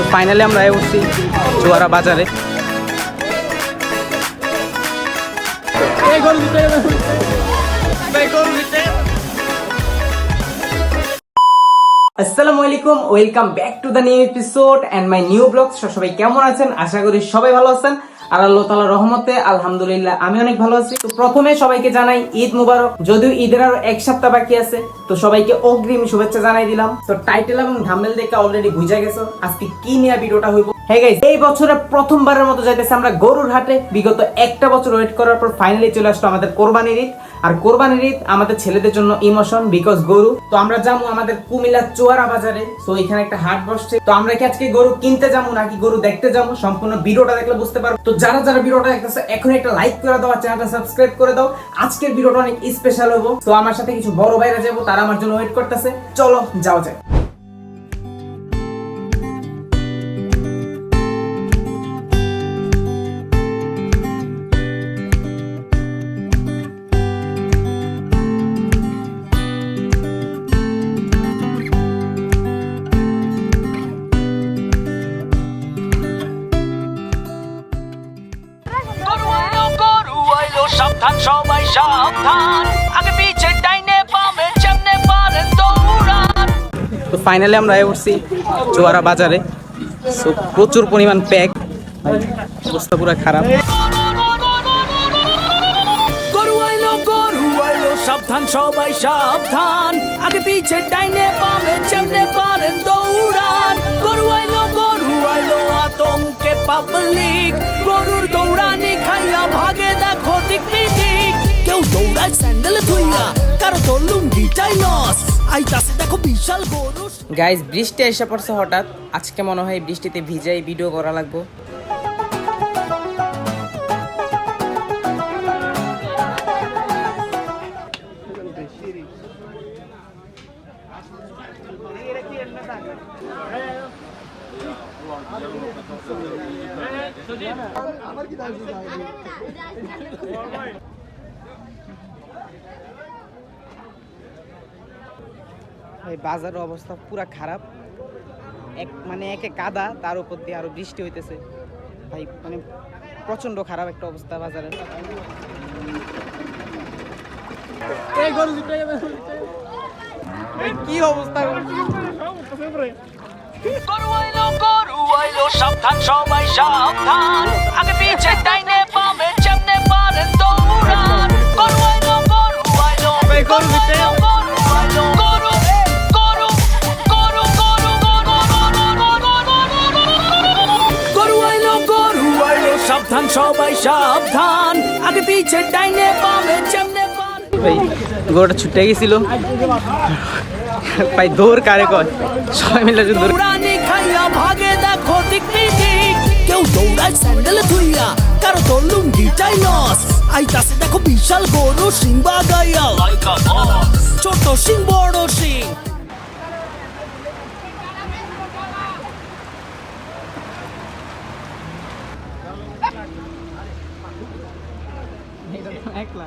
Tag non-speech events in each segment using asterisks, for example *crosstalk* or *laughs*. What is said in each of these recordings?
তো ফাইনালি আমরা এ উঠছি চুয়ারা বাজারে। আসসালামু আলাইকুম welcome back to the new episode and my new blog সবাই কেমন আছেন? আশা করি সবাই ভালো আছেন। আর আল্লাহ তালা রহমতে, আলহামদুলিল্লাহ, আমি অনেক ভালো আছি। তো প্রথমে সবাইকে জানাই ঈদ মুবারক। যদিও ঈদের আরও এক সপ্তাহ বাকি আছে, তো সবাইকে অগ্রিম শুভেচ্ছা জানাই দিলাম। তো টাইটেল এবং ধামেল দেখে অলরেডি বুঝে গেছো, আজকে কি নিয়ে ভিডিওটা হইব? এই বছরে প্রথমবারের মতো যাইতেছে আমরা গরুর হাটে। বিগত একটা বছর ওয়েট করার পর ফাইনালি চলে আসলো আমাদের কোরবানির ঈদ। আর কোরবানির ঈদ আমাদের ছেলেদের জন্য ইমোশন বিকজ গরু। তো আমরা যাব আমাদের কুমিল্লা চুয়ারা বাজারে। তো এখানে একটা হাট বসছে। তো আমরা কি আজকে গরু কিনতে যাব নাকি গরু দেখতে যাব সম্পূর্ণ ভিডিওটা দেখলে বুঝতে পারব তো যারা যারা ভিডিওটা দেখতেছে এখন একটা লাইক করে দাও আর চ্যানেলটা সাবস্ক্রাইব করে দাও। আজকের ভিডিওটা অনেক স্পেশাল হব। তো আমার সাথে কিছু বড় ভাইরা যাব, তারা আমার জন্য ওয়েট করতেছে। চলো যাও যায় সাবধান সবাই সাবধান। আগে পিছে ডাইনে বামে যেমনে পারেন দৌড়ান। তো ফাইনালি আমরা উঠছি চুয়ারা বাজারে। So, প্রচুর পরিমাণ প্যাক অবস্থা পুরো খারাপ। সাবধান সবাই সাবধান। আগে পিছে ডাইনে বামে যেমনে পারেন দৌড়ান। গরু আইলো গরু আইলো আতঙ্কে পাবলিক গরুর দৌড়ানি খাইয়া ভাগে দেখো দিক আইতাছে দেখো বিশাল গাইজ বৃষ্টি এসে পড়ছে হঠাৎ। আজকে মনে হয় বৃষ্টিতে ভিজাই ভিডিও করা লাগবো। এই বাজারের অবস্থা পুরা খারাপ। এক মানে একে কাদা, তার উপর দিয়ে আরও বৃষ্টি হইতেছে। ভাই মানে প্রচণ্ড খারাপ একটা অবস্থা বাজারের কি অবস্থা? সাবধান সবাই, সাবধান। আগে ডাইনে সবাই সাবধান। আগে পিছে ডাইনে বামে ভাই গরুটা ছুটে গেছিল। ভাই দৌড় কারে কয়? সবাই মিলে যদি দৌড় খাইয়া ভাগে দেখো দিক বিদিক কেউ দৌড়ায় স্যান্ডেল ধুইয়া কারও তো লুঙ্গিটাই লস। আইতাছে দেখো বিশাল গরু সিং বাগাইয়া ছোট সিং বড় সিং *laughs* একলা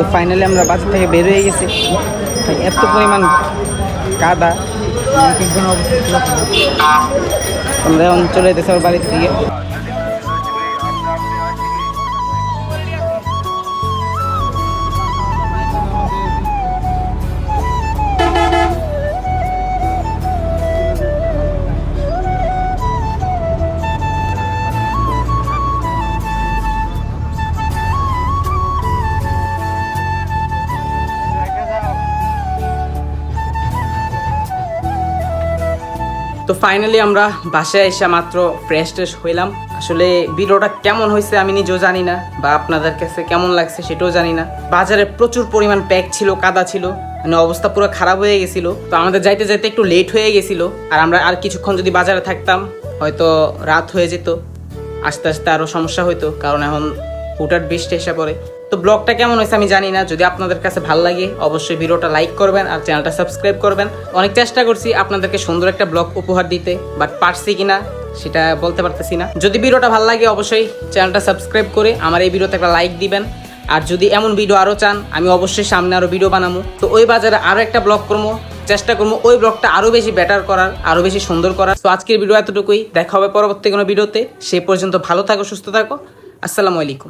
তো ফাইনালি আমরা বাজার থেকে বের হয়ে গেছি। এত পরিমাণ কাদা। আমরা এখন চলে যেতেছি আমার বাড়ির দিকে। তো ফাইনালি আমরা বাসায় এসে মাত্র ফ্রেশ ট্রেশ হইলাম। আসলে ভিডিওটা কেমন হয়েছে আমি নিজেও জানি না, বা আপনাদের কাছে কেমন লাগছে সেটাও জানি না। বাজারে প্রচুর পরিমাণ প্যাক ছিল, কাদা ছিল মানে অবস্থা পুরো খারাপ হয়ে গেছিল। তো আমাদের যাইতে যাইতে একটু লেট হয়ে গেছিল, আর আমরা আর কিছুক্ষণ যদি বাজারে থাকতাম, হয়তো রাত হয়ে যেত। আস্তে আস্তে আরও সমস্যা হইতো, কারণ এখন হুটার বৃষ্টি এসে পড়ে। তো ব্লগটা কেমন হয়েছে আমি জানি না। যদি আপনাদের কাছে ভালো লাগে, অবশ্যই ভিডিওটা লাইক করবেন আর চ্যানেলটা সাবস্ক্রাইব করবেন। অনেক চেষ্টা করছি আপনাদেরকে সুন্দর একটা ব্লগ উপহার দিতে, বাট পারছি কিনা সেটা বলতে পারতেছি না। যদি ভিডিওটা ভালো লাগে, অবশ্যই চ্যানেলটা সাবস্ক্রাইব করে আমার এই ভিডিওতে একটা লাইক দিবেন। আর যদি এমন ভিডিও আরও চান, আমি অবশ্যই সামনে আরও ভিডিও বানাবো। তো ওই বাজারে আরও একটা ব্লগ করব, চেষ্টা করব ওই ব্লগটা আরও বেশি বেটার করার, আরও বেশি সুন্দর করার। তো আজকের ভিডিও এতটুকুই, দেখা হবে পরবর্তী কোনো ভিডিওতে। সে পর্যন্ত ভালো থাকো, সুস্থ থাকো। আসসালামু আলাইকুম।